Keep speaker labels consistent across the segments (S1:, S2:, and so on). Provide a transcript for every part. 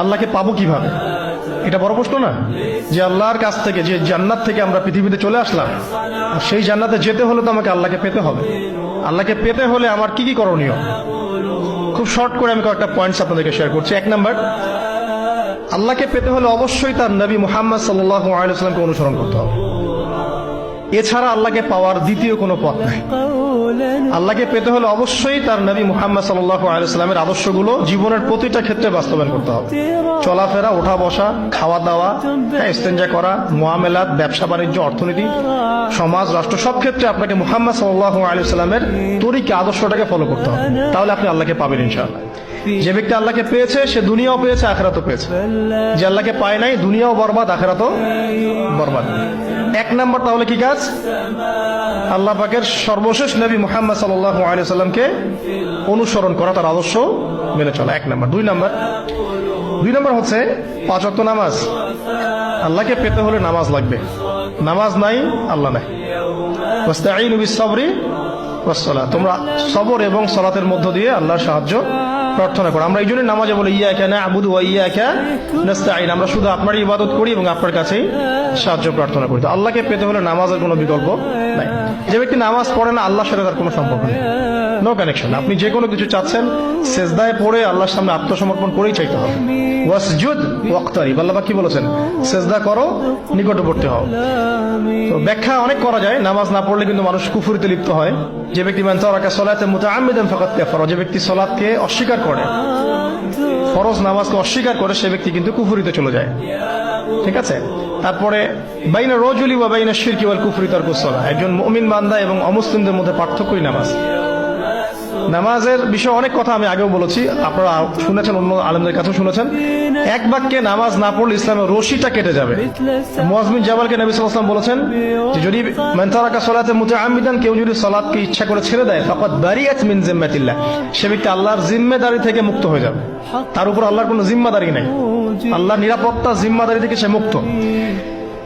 S1: আল্লাহকে পাবো কীভাবে? এটা বড় প্রশ্ন না? যে আল্লাহর কাছ থেকে, যে জান্নাত থেকে আমরা পৃথিবীতে চলে আসলাম, আর সেই জান্নাতে যেতে হলে তো আমাকে আল্লাহকে পেতে হবে। আল্লাহকে পেতে হলে আমার কি কি করণীয়? খুব শর্ট করে আমি কয়েকটা পয়েন্টস আপনাদেরকে শেয়ার করছি। এক নাম্বার আল্লাহকে পেতে হলে অবশ্যই তার নবী মুহাম্মদ সাল্লাহ আলাইসাল্লামকে অনুসরণ করতে হবে। এছাড়া আল্লাহকে পাওয়ার দ্বিতীয় কোনো পথ নাই। আল্লাহকে পেতে হলে অবশ্যই তার নবী মুহাম্মদ সাল্লাহ আলাইস্লামের আদর্শগুলো জীবনের প্রতিটা ক্ষেত্রে বাস্তবায়ন করতে হবে। চলাফেরা ওঠা বসা খাওয়া দাওয়া হ্যাঁ করা মোয়ামেলাত ব্যবসা, বাণিজ্য, অর্থনীতি, সমাজ, রাষ্ট্র, সব ক্ষেত্রে আপনাকে মুহাম্মদ সাল্লাহ আলাইস্লামের তরিকে, আদর্শটাকে ফলো করতে হবে। তাহলে আপনি আল্লাহকে পাবেন ইনশাআল্লাহ। যে ব্যক্তি আল্লাহকে পেয়েছে, সে দুনিয়াও পেয়েছে, আখেরাতও পেয়েছে। যে আল্লাহকে পায় নাই, দুনিয়াও বরবাদ, আখেরাতও বরবাদ। এক নাম্বার তাহলে কি কাজ? আল্লাহ পাকের সর্বশেষ নবী মুহাম্মদ আলিয়াল্লামকে অনুসরণ করা, তার আদর্শ মেনে চলা। এক নাম্বার। দুই নাম্বার। দুই নম্বর হচ্ছে পাঁচ নামাজ। আল্লাহকে পেতে হলে নামাজ লাগবে। নামাজ নাই, আল্লাহ নাই। ওয়াস-সালাহ। তোমরা সবর এবং সলাতের মধ্য দিয়ে আল্লাহর সাহায্য প্রার্থনা করো। আমরা এই জন্য নামাজে বলি ইয়া কেন ওয়া ইয়া কেন আমরা শুধু আপনার ইবাদত করি এবং আপনার কাছেই সাহায্য প্রার্থনা করি। তো আল্লাহকে পেতে হলে নামাজের কোনো বিকল্প নাই। যে ব্যক্তি নামাজ পড়ে না, আল্লাহর সাথে তার কোনো সম্পর্ক নেই। নো কানেকশন আপনি যে কোনো কিছু চাচ্ছেন, সেজদায় পড়ে আল্লাহর সামনে আত্মসমর্পণ করেই চাইতে হবে। ওয়াসজুদ ওয়াক্তারিব, আল্লাহ কি বলেছেন? সেজদা করো, নিকটবর্তী হও। তো ব্যাখ্যা অনেক করা যায়, নামাজ না পড়লে কিন্তু মানুষ কুফুরিতে লিপ্ত হয়। যে ব্যক্তি তারাকা সলাতে ফাকাত কাফারা, যে ব্যক্তি সলাতকে অস্বীকার করে, ফরজ নামাজকে অস্বীকার করে, সে ব্যক্তি কিন্তু কুফুরিতে চলে যায়। ঠিক আছে? তারপরে, বাইনা রজুলি বা বাইনা শিরকি ওয়াল কুফরি তারকুস সালাহ। একজন মুমিন বান্দা এবং অমুসলিমদের মধ্যে পার্থক্যই নামাজ। নামাজের বিষয়ে অনেক কথা আমি আগেও বলেছি। আপনারা শুনেছেন, অন্য আলমদের কাছেও শুনেছেন। এক বাক্যে নামাজ না পড়লে ইসলামের রশিটা কেটে যাবে। মোয়াজমিন জামালকে নবী সাল্লাম বলেছেন যে, যদি মেন্তারাকা সলাতে মুতে আমিদান কেউ যদি সলাদকে ইচ্ছা করে ছেড়ে দেয় ফাকাত বারিয়াত মিন জিম্মাতিল্লাহ। সে ব্যক্তি আল্লাহর জিম্মেদারি থেকে মুক্ত হয়ে যাবে। তার উপর আল্লাহর কোনো জিম্মাদারি নাই। আল্লাহর নিরাপত্তা জিম্মাদারি থেকে সে মুক্ত।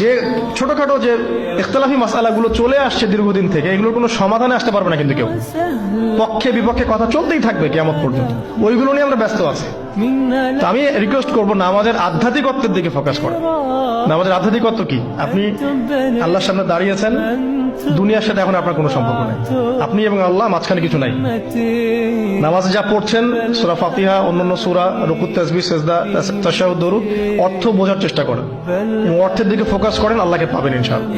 S1: যে ছোটখাটো যে ইখতলাফি মাসালাগুলো চলে আসছে দীর্ঘদিন থেকে, এগুলোর কোনো সমাধানে আসতে পারবে না কিন্তু কেউ। পক্ষে বিপক্ষে কথা চলতেই থাকবে কেমন পর্যন্ত। ওইগুলো নিয়ে আমরা ব্যস্ত আছি। তো আমি রিকোয়েস্ট করব না, আমাদের আধ্যাত্মিকত্বের দিকে ফোকাস করে। না, আমাদের আধ্যাত্মিকত্ব কি? আপনি আল্লাহর সামনে দাঁড়িয়েছেন দুনিয়ার সাথে এখন আপনার কোনো সম্পর্ক নেই। আপনি এবং আল্লাহ মাঝখানে কিছু নাই। নামাজে যা পড়ছেন, সুরা ফাতিহা, অন্যান্য সুরা, রুকুত তাসবি সেজদা তাশাহুদ, দরুদ, অর্থ বোঝার চেষ্টা করেন। এবং অর্থের দিকে ফোকাস করেন, আল্লাহকে পাবেন ইনশাআল্লাহ।